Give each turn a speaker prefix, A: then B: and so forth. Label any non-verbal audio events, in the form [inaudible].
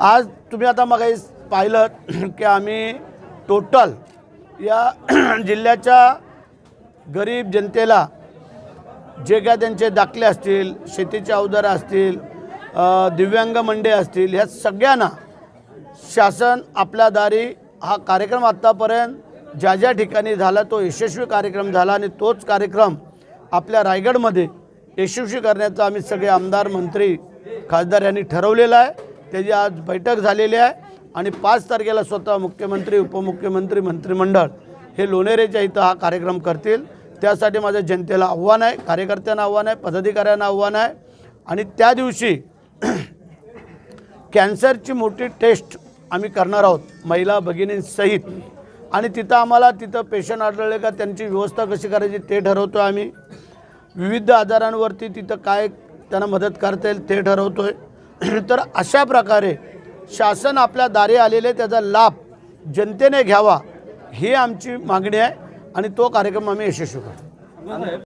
A: आज तुम्ही आता मग पाहिलं की आम्ही टोटल या [clears throat] जिल्ह्याच्या गरीब जनतेला जे काय त्यांचे दाखले असतील शेतीचे अवजारं असतील दिव्यांग मंडे असतील ह्या सगळ्यांना शासन आपल्या दारी हा कार्यक्रम आत्तापर्यंत ज्या ज्या ठिकाणी झाला तो यशस्वी कार्यक्रम झाला आणि तोच कार्यक्रम आपल्या रायगडमध्ये यशस्वी करण्याचा आम्ही सगळे आमदार मंत्री खासदार यांनी ठरवलेलं आहे. त्याची आज बैठक झालेली आहे. आणि पाच तारखेला स्वतः मुख्यमंत्री उपमुख्यमंत्री मंत्रिमंडळ हे लोणेरेच्या इथं हा कार्यक्रम करतील. त्यासाठी माझं जनतेला आव्हान आहे कार्यकर्त्यांना आव्हान आहे पदाधिकाऱ्यांना आव्हान आहे. आणि त्या दिवशी कॅन्सरची मोठी टेस्ट आम्ही करणार आहोत महिला भगिनींसहित. आणि तिथं आम्हाला तिथं पेशंट आढळले का त्यांची व्यवस्था कशी करायची ते ठरवतो आहे आम्ही. विविध आजारांवरती तिथं काय त्यांना मदत करता येईल ते ठरवतो आहे [clears throat] तर अशा प्रकारे शासन आपल्या दारी आलेले त्याचा लाभ जनतेने घ्यावा ही आमची मागणी आहे आणि तो कार्यक्रम आम्ही यशस्वी करू.